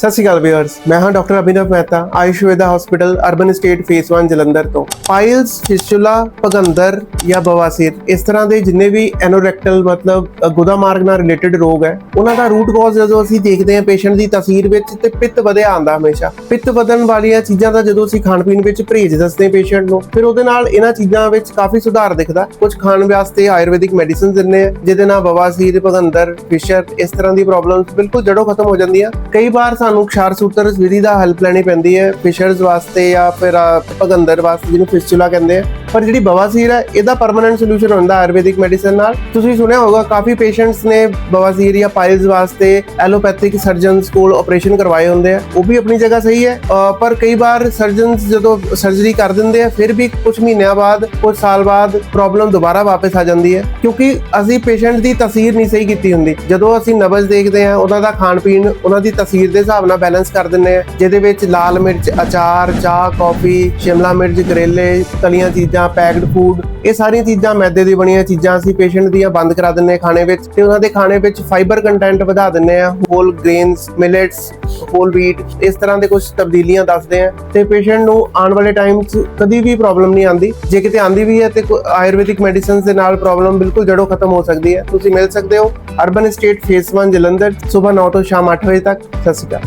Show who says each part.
Speaker 1: ਸਤਿ ਸ਼੍ਰੀ ਅਕਾਲ ਵੀਅਰਸ ਮੈਂ ਹਾਂ doctor Abhinav Mehta, Ayushveda hospital urban state phase 1 Jalandhar ਤੋਂ। ਪਾਇਲਸ ਫਿਸਚੁਲਾ ਪਗੰਦਰ ਜਾਂ ਬਵਾਸੀਰ, ਇਸ ਤਰ੍ਹਾਂ ਦੇ ਜਿੰਨੇ ਵੀ ਐਨੋਰੈਕਟਲ ਮਤਲਬ ਗੁਦਾ ਮਾਰਗ ਨਾਲ ਰਿਲੇਟਡ ਰੋਗ ਹੈ, ਉਹਨਾਂ ਦਾ ਰੂਟ ਕਾਜ਼ ਜਦੋਂ ਅਸੀਂ ਦੇਖਦੇ ਹਾਂ ਪੇਸ਼ੈਂਟ ਦੀ ਤਸਵੀਰ ਵਿੱਚ ਤੇ ਪਿੱਤ ਵਧਿਆ ਆਂਦਾ ਹਮੇਸ਼ਾ। ਪਿੱਤ ਵਧਣ ਵਾਲੀਆਂ ਚੀਜ਼ਾਂ ਦਾ ਜਦੋਂ ਅਸੀਂ ਖਾਣ ਪੀਣ ਵਿੱਚ ਪਰਹੇਜ਼ ਦੱਸਦੇ ਹਾਂ ਪੇਸ਼ੈਂਟ ਨੂੰ, ਫਿਰ ਉਹਦੇ ਨਾਲ ਇਹਨਾਂ ਚੀਜ਼ਾਂ ਵਿੱਚ ਕਾਫੀ ਸੁਧਾਰ ਦਿਖਦਾ। ਕੁਝ ਖਾਣ ਵਾਸਤੇ ਆਯੁਰਵੈਦਿਕ ਮੈਡੀਸਿਨ ਦਿੰਦੇ ਆ ਜਿਹਦੇ ਨਾਲ ਬਵਾਸੀਰ, ਭਗੰਦਰ ਫਿਸ਼ਰ ਇਸ ਤਰ੍ਹਾਂ ਦੀ ਪ੍ਰੋਬਲਮਸ ਬਿਲਕੁਲ ਜੜੋਂ ਖਤਮ ਹੋ ਜਾਂਦੀਆਂ। ਕਈ ਵਾਰ ਸਾਨੂੰ ਖਸ਼ਾਰ ਵਿਧੀ ਦਾ ਹੈਲਪ ਲੈਣੀ ਪੈਂਦੀ ਹੈ ਫਿਸ਼ਰਸ ਵਾਸਤੇ ਜਾਂ ਫਿਰ ਭਗੰਦਰ ਵਾਸਤੇ ਜਿਹਨੂੰ ਫਿਸਚੁਲਾ ਕਹਿੰਦੇ ਆ। ਪਰ ਜਿਹੜੀ ਬਵਾਸੀਰ ਹੈ, ਇਹਦਾ ਪਰਮਨੈਂਟ ਸੋਲੂਸ਼ਨ ਹੁੰਦਾ ਆਯੁਰਵੈਦਿਕ ਮੈਡੀਸਨ ਨਾਲ। ਤੁਸੀਂ ਸੁਣਿਆ ਹੋਗਾ ਕਾਫੀ ਪੇਸ਼ੈਂਟਸ ਨੇ ਬਵਾਸੀਰ ਜਾਂ ਪਾਇਲਸ ਵਾਸਤੇ ਐਲੋਪੈਥਿਕ ਸਰਜਨਸ ਕੋਲ ਆਪਰੇਸ਼ਨ ਕਰਵਾਏ ਹੁੰਦੇ ਆ। ਉਹ ਵੀ ਆਪਣੀ ਜਗ੍ਹਾ ਸਹੀ ਹੈ। ਪਰ ਕਈ ਵਾਰ ਸਰਜਨਸ ਜਦੋਂ ਸਰਜਰੀ ਕਰ ਦਿੰਦੇ ਆ, ਫਿਰ ਵੀ ਕੁਝ ਮਹੀਨਿਆਂ ਬਾਅਦ ਕੁਝ ਸਾਲ ਬਾਅਦ ਪ੍ਰੋਬਲਮ ਦੁਬਾਰਾ ਵਾਪਸ ਆ ਜਾਂਦੀ ਹੈ। ਕਿਉਂਕਿ ਅਸੀਂ ਪੇਸ਼ੈਂਟ ਦੀ ਤਸਵੀਰ ਨਹੀਂ ਸਹੀ ਕੀਤੀ ਹੁੰਦੀ। ਜਦੋਂ ਅਸੀਂ ਨਬਜ਼ ਦੇਖਦੇ ਆ ਉਹਨਾਂ ਦਾ ਖਾਣ ਪੀਣ, ਉਹਨਾਂ ਦੀ ਤਸਵੀਰ ਦੇ ਹਿਸਾਬ ਨਾਲ ਬੈਲੈਂਸ ਕਰ ਦਿੰਦੇ ਆ ਜਿਹਦੇ ਵਿੱਚ ਲਾਲ ਮਿਰਚ, ਅਚਾਰ, ਚਾਹ ਕਾਫੀ ਸ਼ਿਮਲਾ ਮਿਰਚ, ਕਰੇਲੇ, ਤਲੀਆਂ ਚੀਜ਼ਾਂ ਪੈਕਡ ਫੂਡ ਇਹ ਸਾਰੀਆਂ ਚੀਜ਼ਾਂ ਮੈਦੇ ਦੀ ਬਣੀਆਂ ਚੀਜ਼ਾਂ ਅਸੀਂ ਪੇਸ਼ੈਂਟ ਦੀਆਂ ਬੰਦ ਕਰਾ ਦਿੰਦੇ ਖਾਣੇ ਵਿੱਚ ਤੇ ਉਹਨਾਂ ਦੇ ਖਾਣੇ ਵਿੱਚ ਫਾਈਬਰ ਕੰਟੈਂਟ ਵਧਾ ਦਿੰਦੇ ਆ whole grains millets whole wheat ਇਸ ਤਰ੍ਹਾਂ ਦੇ ਕੁਝ ਤਬਦੀਲੀਆਂ ਦੱਸਦੇ ਆ ਤੇ ਪੇਸ਼ੈਂਟ ਨੂੰ ਆਉਣ ਵਾਲੇ ਟਾਈਮ 'ਚ ਕਦੀ ਵੀ ਪ੍ਰੋਬਲਮ ਨਹੀਂ ਆਂਦੀ ਜੇ ਕਿਤੇ ਆਂਦੀ ਵੀ ਹੈ ਤੇ ਕੋਈ ਆਯੁਰਵੈਦਿਕ ਮੈਡੀਸਿਨਸ ਦੇ ਨਾਲ ਪ੍ਰੋਬਲਮ ਬਿਲਕੁਲ ਜੜੋਂ ਖਤਮ ਹੋ ਸਕਦੀ ਹੈ। ਤੁਸੀਂ ਮਿਲ ਸਕਦੇ ਹੋ ਅਰਬਨ ਸਟੇਟ ਫੇਸ 1 ਜਲੰਧਰ, ਸਵੇਰ 9 ਤੋਂ ਸ਼ਾਮ 8 ਵਜੇ ਤੱਕ। ਸਤਿ ਸ਼੍ਰੀ ਅਕਾਲ।